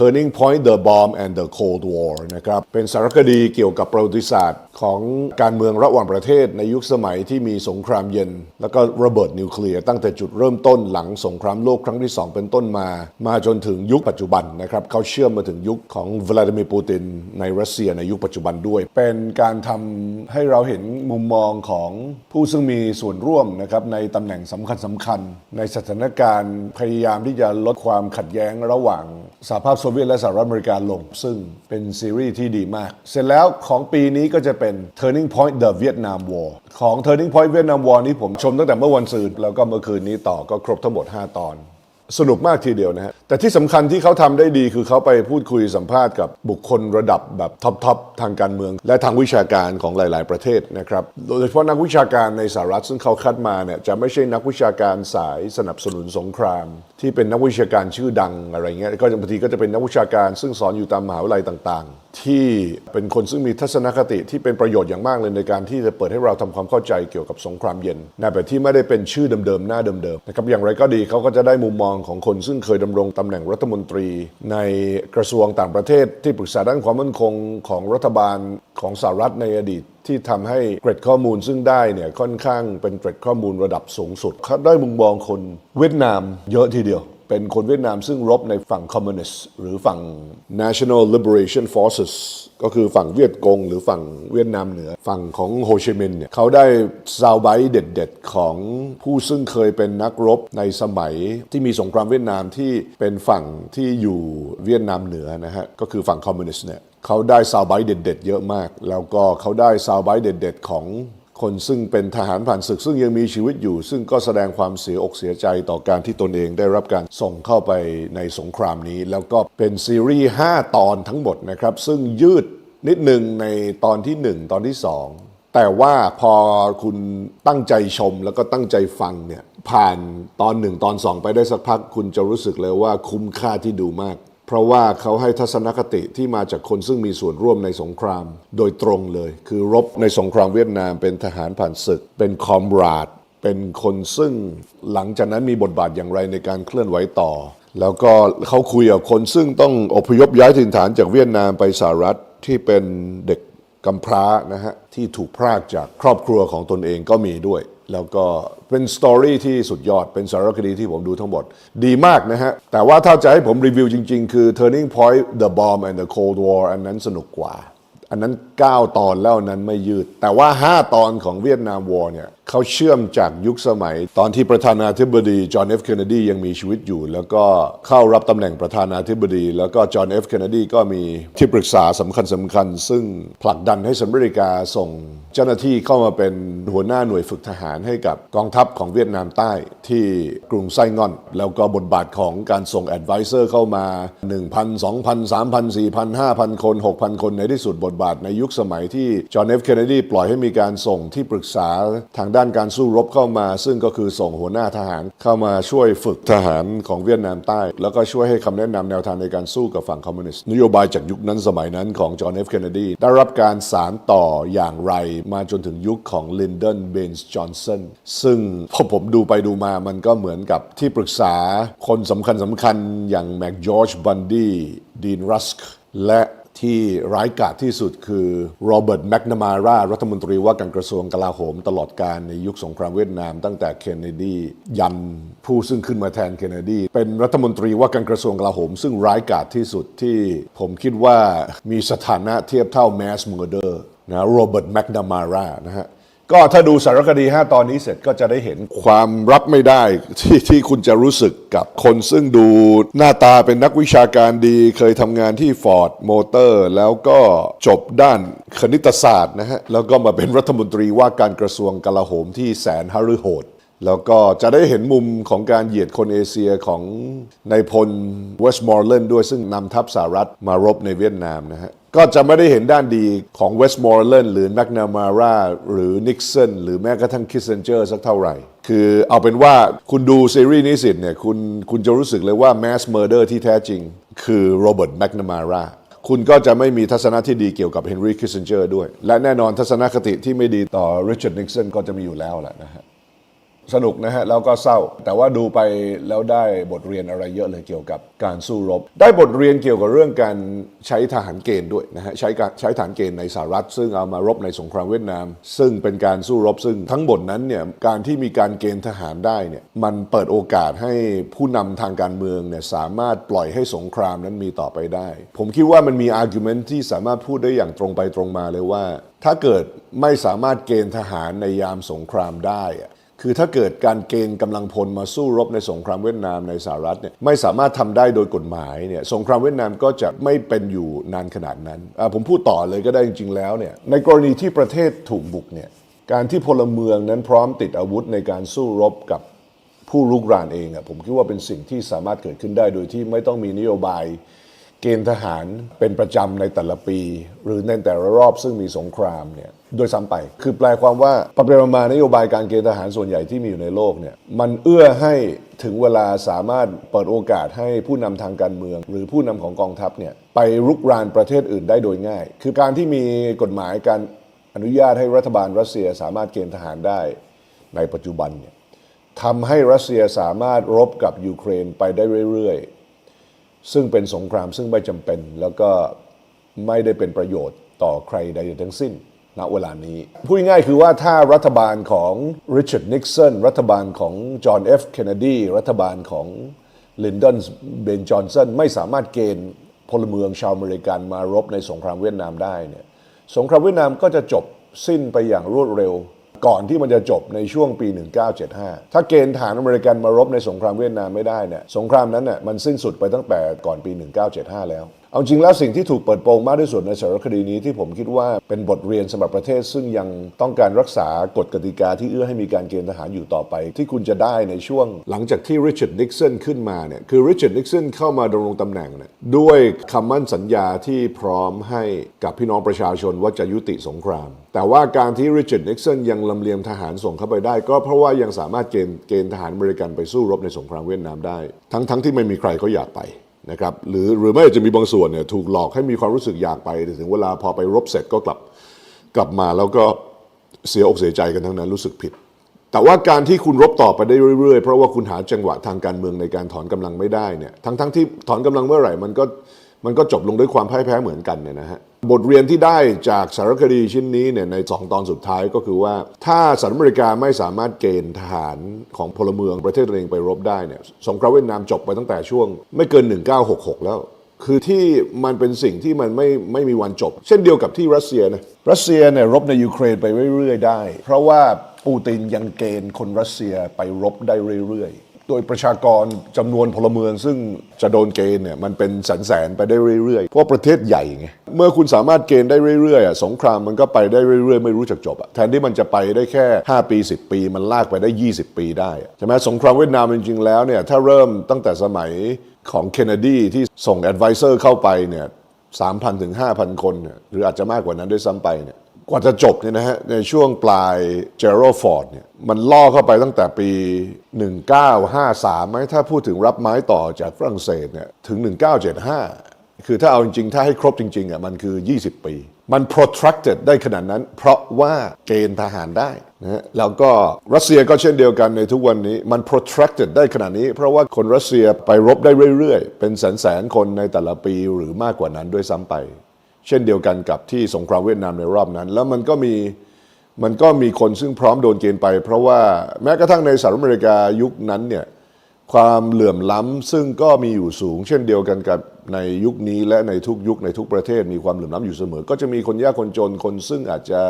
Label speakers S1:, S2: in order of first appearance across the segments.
S1: Turning Point the Bomb and the Cold War นะครับ เป็นสารคดีเกี่ยวกับประวัติศาสตร์ของการเมืองระหว่างประเทศในยุคสมัยที่มีสงครามเย็น แล้วก็ระเบิดนิวเคลียร์ตั้งแต่จุดเริ่มต้นหลังสงครามโลกครั้งที่ 2 เป็นต้นมา มาจนถึงยุคปัจจุบันนะครับเขาเชื่อมมาถึงยุคของวลาดิมีร์ปูตินในรัสเซียในยุคปัจจุบันด้วย เป็นการทำให้เราเห็นมุมมองของผู้ซึ่งมีส่วนร่วมนะครับในตำแหน่งสำคัญสคัญๆในสถานการณ์พยายามที่จะลดความขัดแย้งระหว่างสหภาพโซเวียตและสหรัฐอเมริกาลง ซึ่งเป็นซีรีส์ที่ดีมาก เสร็จแล้วของปีนี้ก็จะเป็น Turning Point the Vietnam War ของ Turning Point Vietnam War นี้ผมชมตั้งแต่เมื่อวันศืนแล้วก็เมื่อคืนนี้ต่อก็ครบทั้งหมด 5 ตอน สนุกมากทีเดียวนะฮะ แต่ที่สำคัญที่เขาทำได้ดีคือเขาไปพูดคุยสัมภาษณ์กับบุคคลระดับแบบท็อปๆทางการเมือง และทางวิชาการของหลาย ๆ ประเทศนะครับ โดยเฉพาะนักวิชาการในสหรัฐซึ่งเขาคัดมาเนี่ยจะไม่ใช่นักวิชาการสายสนับสนุนสงคราม ที่เป็นนักวิชาการชื่อดังอะไรเงี้ย ก็บางทีก็จะเป็นนักวิชาการซึ่งสอนอยู่ตามมหาวิทยาลัยต่างๆ ที่เป็นคนซึ่งมีทัศนคติที่เป็นประโยชน์อย่างมากเลยในการที่จะเปิดให้เราทำความเข้าใจเกี่ยวกับสงครามเย็นในแบบที่ไม่ได้เป็นชื่อเดิมๆหน้าเดิมๆนะครับอย่างไรก็ดีเขาก็จะได้มุมมองของคนซึ่งเคยดำรงตำแหน่งรัฐมนตรี ในกระทรวงต่างประเทศที่ปรึกษาด้านความมั่นคงของรัฐบาลของสหรัฐในอดีตที่ทำให้เกร็ดข้อมูลซึ่งได้เนี่ยค่อนข้างเป็นเกร็ดข้อมูลระดับสูงสุดเขาได้มุมมองคนเวียดนามเยอะทีเดียว เป็นคนเวียดนามซึ่งรบในฝั่งคอมมิวนิสต์หรือฝั่ง National Liberation Forces ก็คือฝั่งเวียดกงหรือฝั่งเวียดนามเหนือ ฝั่งของโฮชิมินห์เนี่ยเขาได้ซาวไบต์เด็ดๆ ของผู้ซึ่งเคยเป็นนักรบในสมัยที่มีสงครามเวียดนามที่เป็นฝั่งที่อยู่เวียดนามเหนือนะฮะก็คือฝั่งคอมมิวนิสต์เนี่ยเขาได้ซาวไบต์เด็ดๆ เยอะมาก แล้วก็เขาได้ซาวไบต์เด็ดๆ ของ คนซึ่งเป็นทหารผ่านศึกซึ่งยังมีชีวิตอยู่ ซึ่งก็แสดงความเสียอกเสียใจต่อการที่ตนเองได้รับการส่งเข้าไปในสงครามนี้ แล้วก็เป็นซีรีส์ 5 ตอนทั้งหมดนะครับ ซึ่งยืดนิดหนึ่งในตอนที่ 1 ตอนที่ 2 แต่ว่าพอคุณตั้งใจชมแล้วก็ตั้งใจฟังเนี่ยผ่านตอน 1 ตอน 2 ไปได้สักพัก คุณจะรู้สึกเลยว่าคุ้มค่าที่ดูมาก เพราะว่าเขาให้ทัศนคติที่มาจากคนซึ่งมีส่วนร่วมในสงคราม โดยตรงเลย คือรบในสงครามเวียดนามเป็นทหารผ่านศึก เป็นคอมราดเป็นคนซึ่งหลังจากนั้นมีบทบาทอย่างไรในการเคลื่อนไหวต่อ แล้วก็เขาคุยกับคนซึ่งต้องอพยพย้ายถิ่นฐานจากเวียดนามไปสหรัฐที่เป็นเด็กกำพร้านะฮะที่ถูกพรากจากครอบครัวของตนเองก็มีด้วย แล้วก็เป็นสตอรี่ที่สุดยอดเป็นสารคดีที่ผมดูทั้งหมด ดีมากนะฮะ แต่ว่าถ้าจะให้ผมรีวิวจริง ๆ คือ Turning Point The Bomb and the Cold War อันนั้นสนุกกว่า อันนั้น 9 ตอนแล้วนนั้นไม่ยืด แต่ว่า 5 ตอนของเวียดนามวอร์เนี่ย เขาเชื่อมจากยุคสมัย ตอนที่ประธานาธิบดีจอห์นเอฟเคนเนดียังมีชีวิตอยู่ แล้วก็เข้ารับตำแหน่งประธานาธิบดี แล้วก็จอห์นเอฟเคนเนดีก็มีที่ปรึกษาสำคัญสำคัญ ซึ่งผลักดันให้สหรัฐอเมริกาส่ง เจ้าหน้าที่เข้ามาเป็นหัวหน้าหน่วยฝึกทหารให้กับกองทัพของเวียดนามใต้ที่กรุงไส้งอน แล้วก็บทบาทของการส่งแอดไวเซอร์เข้ามา 1,000 2,000 3,000 4,000 5,000 คน 6,000 คนในที่สุดบทบาทในยุคสมัยที่จอห์นเอฟเคนเนดีปล่อยให้มีการส่งที่ปรึกษาทางด้านการสู้รบเข้ามา ซึ่งก็คือส่งหัวหน้าทหารเข้ามาช่วยฝึกทหารของเวียดนามใต้ แล้วก็ช่วยให้คำแนะนำแนวทางในการสู้กับฝั่งคอมมิวนิสต์นโยบายจากยุคนั้นสมัยนั้นของจอห์นเอฟเคนเนดีได้รับการสานต่ออย่างไร มาจนถึงยุคของลินดอนเบนส์จอห์นสันซึ่งพอผมดูไปดูมามันก็เหมือนกับที่ปรึกษาคนสำคัญสำคัญอย่างแม็กจอร์จบันดี้ดีนรัสก์และ ที่ร้ายกาจที่สุดคือโรเบิร์ตแมกนามารารัฐมนตรีว่าการกระทรวงกลาโหมตลอดการในยุคสงครามเวียดนาม ตั้งแต่เคนเนดียันผู้ซึ่งขึ้นมาแทนเคนเนดีเป็นรัฐมนตรีว่าการกระทรวงกลาโหม ซึ่งร้ายกาจที่สุดที่ผมคิดว่ามีสถานะเทียบเท่าแมสเมอร์เดอร์นะโรเบิร์ตแมกนามารานะฮะ ก็ถ้าดูสารคดี 5 ตอนนี้เสร็จก็จะได้เห็นความรับไม่ได้ที่ที่คุณจะรู้สึกกับคนซึ่งดูหน้าตาเป็นนักวิชาการดี เคยทำงานที่ฟอร์ดมอเตอร์แล้วก็จบด้านคณิตศาสตร์นะฮะ แล้วก็มาเป็นรัฐมนตรีว่าการกระทรวงกลาโหมที่แสนหฤโหด แล้วก็จะได้เห็นมุมของการเหยียดคนเอเชียของนายพลเวสต์มอร์แลนด์ด้วยซึ่งนำทัพสหรัฐมารบในเวียดนามนะฮะก็จะไม่ได้เห็นด้านดีของเวสต์มอร์แลนด์หรือแมคนามาราหรือนิกสันหรือแม้กระทั่งคิสเซนเจอร์สักเท่าไหร่ คือเอาเป็นว่าคุณดูซีรีส์นี้สิเนี่ยคุณคุณจะรู้สึกเลยว่าแมสเมอร์เดอร์ที่แท้จริง คือโรเบิร์ตแมคนามาราคุณก็จะไม่มีทัศนะที่ดีเกี่ยวกับเฮนรี่คิสเซนเจอร์ด้วย และแน่นอนทัศนคติที่ไม่ดีต่อริชาร์ดนิกสันก็จะมีอยู่แล้วแหละนะฮะ สนุกนะฮะ แล้วก็เศร้า แต่ว่าดูไปแล้วได้บทเรียนอะไรเยอะเลยเกี่ยวกับการสู้รบ ได้บทเรียนเกี่ยวกับเรื่องการใช้ทหารเกณฑ์ด้วยนะฮะใช้การใช้ทหารเกณฑ์ในสหรัฐ ซึ่งเอามารบในสงครามเวียดนาม ซึ่งเป็นการสู้รบซึ่งทั้งหมดนั้นเนี่ยการที่มีการเกณฑ์ทหารได้เนี่ยมันเปิดโอกาสให้ผู้นำทางการเมืองเนี่ยสามารถปล่อยให้สงครามนั้นมีต่อไปได้ ผมคิดว่ามันมีอาร์กิวเมนต์ที่สามารถพูดได้อย่างตรงไปตรงมาเลยว่า ถ้าเกิดไม่สามารถเกณฑ์ทหารในยามสงครามได้อะ คือถ้าเกิดการเกณฑ์กำลังพลมาสู้รบในสงครามเวียดนามในสหรัฐเนี่ยไม่สามารถทำได้โดยกฎหมายเนี่ยสงครามเวียดนามก็จะไม่เป็นอยู่นานขนาดนั้นผมพูดต่อเลยก็ได้จริง ๆ แล้วเนี่ยในกรณีที่ประเทศถูกบุกเนี่ยการที่พลเมืองนั้นพร้อมติดอาวุธในการสู้รบกับผู้รุกรานเองอะผมคิดว่าเป็นสิ่งที่สามารถเกิดขึ้นได้โดยที่ไม่ต้องมีนโยบายเกณฑ์ทหารเป็นประจำในแต่ละปี หรือในแต่ละรอบซึ่งมีสงครามเนี่ย โดยซ้ำไป คือแปลความว่าประเปมานโยบายการเกณฑ์ทหารส่วนใหญ่ที่มีอยู่ในโลกเนี่ยมันเอื้อให้ถึงเวลาสามารถเปิดโอกาสให้ผู้นำทางการเมือง หรือผู้นำของกองทัพเนี่ยไปรุกรานประเทศอื่นได้โดยง่าย คือการที่มีกฎหมายการอนุญาตให้รัฐบาลรัสเซียสามารถเกณฑ์ทหารได้ในปัจจุบันเนี่ยทำให้รัสเซียสามารถรบกับยูเครนไปได้เรื่อยๆ ซึ่งเป็นสงครามซึ่งไม่จำเป็น แล้วก็ไม่ได้เป็นประโยชน์ต่อใครใดทั้งสิ้น ณเวลานี้ พูดง่ายคือว่าถ้ารัฐบาลของริชาร์ดนิกสันรัฐบาลของจอห์นเอฟเคนเนดีรัฐบาลของลินดอนเบนจอห์นสันไม่สามารถเกณฑ์พลเมืองชาวอเมริกันมารบในสงครามเวียดนามได้เนี่ยสงครามเวียดนามก็จะจบสิ้นไปอย่างรวดเร็ว ก่อนที่มันจะจบในช่วงปี 1975 ถ้าเกณฑ์ฐานอเมริกันมารบในสงครามเวียดนามไม่ได้เนี่ยสงครามนั้นน่ยมันสิ้นสุดไปตั้งแต่ก่อนปี 1975 แล้ว เอาจริงแล้วสิ่งที่ถูกเปิดโปงมากที่สุดในสารคดีนี้ที่ผมคิดว่าเป็นบทเรียนสำหรับประเทศ ซึ่งยังต้องการรักษากฎกติกาที่เอื้อให้มีการเกณฑ์ทหารอยู่ต่อไป ที่คุณจะได้ในช่วง หลังจากที่ริชาร์ดนิกสันขึ้นมาเนี่ยคือริชาร์ดนิกสันเข้ามาดำรงตำแหน่งเนี่ยด้วยคำมั่นสัญญาที่พร้อมให้กับพี่น้องประชาชนว่าจะยุติสงคราม แต่ว่าการที่ริชาร์ดนิกสันยังลำเลียงทหารส่งเข้าไปได้ ก็เพราะว่ายังสามารถเกณฑ์เกณฑ์ทหารอเมริกันไปสู้รบในสงครามเวียดนามได้ ทั้งทั้งที่ไม่มีใครเขาอยากไป นะครับหรือหรือไม่จะมีบางส่วนเนี่ยถูกหลอกให้มีความรู้สึกอยากไปแต่ถึงเวลาพอไปรบเสร็จก็กลับกลับมาแล้วก็เสียอกเสียใจกันทั้งนั้นรู้สึกผิด แต่ว่าการที่คุณรบต่อไปได้เรื่อยๆ เพราะว่าคุณหาจังหวะทางการเมืองในการถอนกำลังไม่ได้เนี่ยทั้งๆทที่ถอนกำลังเมื่อไหร่มันก็ มันก็จบลงด้วยความพ่ายแพ้เหมือนกันเนี่ยนะฮะบทเรียนที่ได้จากสารคดีชิ้นนี้เนี่ยในสองตอนสุดท้ายก็คือว่า ถ้าสหรัฐอเมริกาไม่สามารถเกณฑ์ทหารของพลเมืองประเทศตัวเองไปรบได้เนี่ยสงครามเวียดนามจบไปตั้งแต่ช่วง ไม่เกิน 1966 แล้ว คือที่มันเป็นสิ่งที่มันไม่ไม่มีวันจบ เช่นเดียวกับที่รัสเซียนะรัสเซียเนี่ยรบในยูเครนไปเรื่อยๆได้ เพราะว่าปูตินยังเกณฑ์คนรัสเซียไปรบได้เรื่อยๆ โดยประชากรจำนวนพลเมือง ซึ่งจะโดนเกณฑ์เนี่ยมันเป็นแสนๆไปได้เรื่อยๆ เพราะประเทศใหญ่ไงเมื่อคุณสามารถเกณฑ์ได้เรื่อยๆอะสงครามมันก็ไปได้เรื่อยๆ ไม่รู้จักจบอะแทนที่มันจะไปได้แค่ 5 ปี 10 ปี มันลากไปได้ 20 ปีได้อะใช่ไหมสงครามเวียดนามจริงๆแล้วเนี่ยถ้าเริ่มตั้งแต่สมัยของเคนเนดีที่ส่งแอดไวเซอร์เข้าไปเนี่ย3,000ถึง5,000 คนเนี่ยหรืออาจจะมากกว่านั้นด้วยซ้ำไปเนี่ย กว่าจะจบเนี่ยนะฮะในช่วงปลายเจอร์โรฟอร์ดเนี่ยมันล่อเข้าไปตั้งแต่ปี 1953ไหมถ้าพูดถึงรับไม้ต่อจากฝรั่งเศสเนี่ยถึง 1975 คือถ้าเอาจริงๆ ถ้าให้ครบจริงๆอะมันคือ 20 ปี มัน protracted ได้ขนาดนั้น เพราะว่าเกณฑ์ทหารได้นะฮะแล้วก็รัสเซียก็เช่นเดียวกันในทุกวันนี้มัน protracted ได้ขนาดนี้ เพราะว่าคนรัสเซียไปรบได้เรื่อยๆ เป็นแสนๆคนในแต่ละปีหรือมากกว่านั้นด้วยซ้ำไป เช่นเดียวกันกับที่สงครามเวียดนามในรอบนั้น แล้วมันก็มีมันก็มีคนซึ่งพร้อมโดนเกณฑ์ไป เพราะว่าแม้กระทั่งในสหรัฐอเมริกายุคนั้นเนี่ยความเหลื่อมล้ำซึ่งก็มีอยู่สูง เช่นเดียวกันกับในยุคนี้และในทุกยุคในทุกประเทศมีความเหลื่อมล้ำอยู่เสมอ ก็จะมีคนยากคนจนคนซึ่งอาจจะ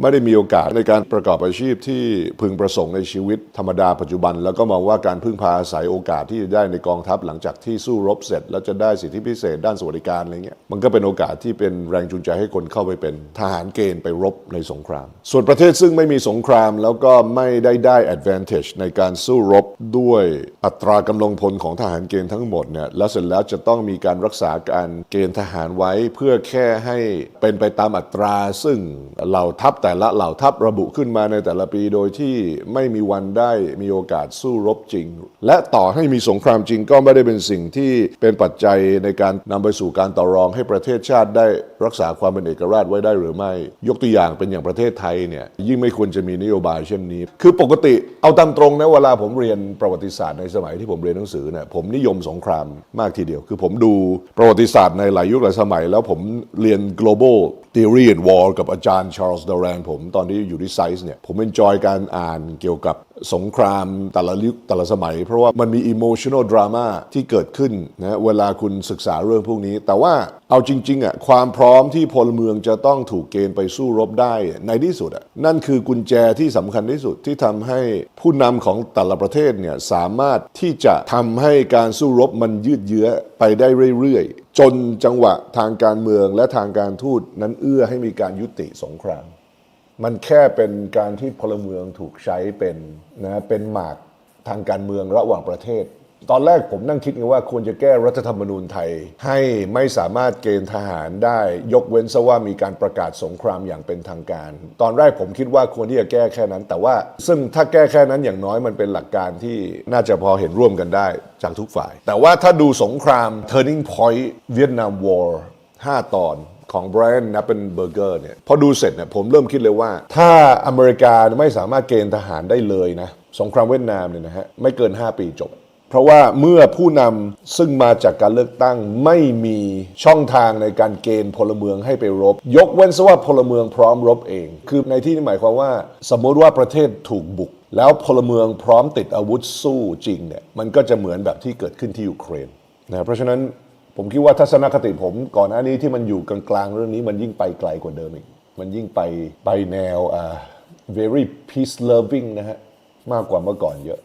S1: ไม่ได้มีโอกาสในการประกอบอาชีพที่พึงประสงค์ในชีวิตธรรมดาปัจจุบัน แล้วก็มองว่าการพึ่งพาอาศัยโอกาสที่จะได้ในกองทัพหลังจากที่สู้รบเสร็จ แล้วจะได้สิทธิพิเศษด้านสวัสดิการอะไรเงี้ยมันก็เป็นโอกาสที่เป็นแรงจูงใจให้คนเข้าไปเป็นทหารเกณฑ์ไปรบในสงคราม ส่วนประเทศซึ่งไม่มีสงครามแล้วก็ไม่ได้ได้ advantage ในการสู้รบด้วยอัตรากำลังพลของทหารเกณฑ์ทั้งหมดเนี่ยแล้วเสร็จแล้วจะต้องมีการรักษาการเกณฑ์ทหารไว้ เพื่อแค่ให้เป็นไปตามอัตราซึ่งเหล่าทัพแต่ละเหล่าทัพระบุขึ้นมาในแต่ละปีโดยที่ไม่มีวันได้มีโอกาสสู้รบจริง และต่อให้มีสงครามจริงก็ไม่ได้เป็นสิ่งที่เป็นปัจจัยในการนำไปสู่การต่อรองให้ประเทศชาติได้รักษาความเป็นเอกราชไว้ได้หรือไม่ ยกตัวอย่างเป็นอย่างประเทศไทยเนี่ยยิ่งไม่ควรจะมีนโยบายเช่นนี้ คือปกติเอาตามตรงนะเวลาผมเรียนประวัติศาสตร์ในสมัยที่ผมเรียนหนังสือเนี่ยผมนิยมสงครามมากทีเดียว คือผมดูประวัติศาสตร์ในหลายยุคหลายสมัย แล้วผมเรียน global theory and war กับอาจารย์ Charles Doran ผมตอนที่อยู่ที่ไซส์เนี่ย ผมเอนจอยการอ่านเกี่ยวกับสงครามแต่ละยุคแต่ละสมัย เพราะว่ามันมี emotional drama ที่เกิดขึ้นนะเวลาคุณศึกษาเรื่องพวกนี้ แต่ว่าเอาจริงๆอะความพร้อมที่พลเมืองจะต้องถูกเกณฑ์ไปสู้รบได้ในที่สุดอะนั่นคือกุญแจที่สำคัญที่สุดที่ทำให้ผู้นำของแต่ละประเทศเนี่ยสามารถที่จะทำให้การสู้รบมันยืดเยื้อไปได้เรื่อยๆ จนจังหวะทางการเมืองและทางการทูตนั้นเอื้อให้มีการยุติสงคราม มันแค่เป็นการที่พลเมืองถูกใช้เป็นนะเป็นหมากทางการเมืองระหว่างประเทศ ตอนแรกผมนั่งคิดไงว่าควรจะแก้รัฐธรรมนูญไทย ให้ไม่สามารถเกณฑ์ทหารได้ยกเว้นซะว่ามีการประกาศสงครามอย่างเป็นทางการ ตอนแรกผมคิดว่าควรที่จะแก้แค่นั้น แต่ว่าซึ่งถ้าแก้แค่นั้นอย่างน้อยมันเป็นหลักการที่น่าจะพอเห็นร่วมกันได้จากทุกฝ่าย แต่ว่าถ้าดูสงคราม turning point Vietnam War 5 ตอนของ Brian Knappenberger เนี่ยพอดูเสร็จเนี่ยผมเริ่มคิดเลยว่า ถ้าอเมริกาไม่สามารถเกณฑ์ทหารได้เลยนะสงครามเวียดนามเนี่ยนะฮะไม่เกิน 5 ปีจบ เพราะว่าเมื่อผู้นำซึ่งมาจากการเลือกตั้งไม่มีช่องทางในการเกณฑ์พลเมืองให้ไปรบ ยกเว้นซะว่าพลเมืองพร้อมรบเอง คือในที่นี้หมายความว่า สมมติว่าประเทศถูกบุก แล้วพลเมืองพร้อมติดอาวุธสู้จริงเนี่ยมันก็จะเหมือนแบบที่เกิดขึ้นที่ยูเครนนะเพราะฉะนั้น ผมคิดว่าทัศนคติผมก่อนหน้านี้ที่มันอยู่กลางๆเรื่องนี้มันยิ่งไปไกลกว่าเดิมอีก มันยิ่งไปไปแนวอ่า very peace loving นะฮะมากกว่าเมื่อก่อนเยอะ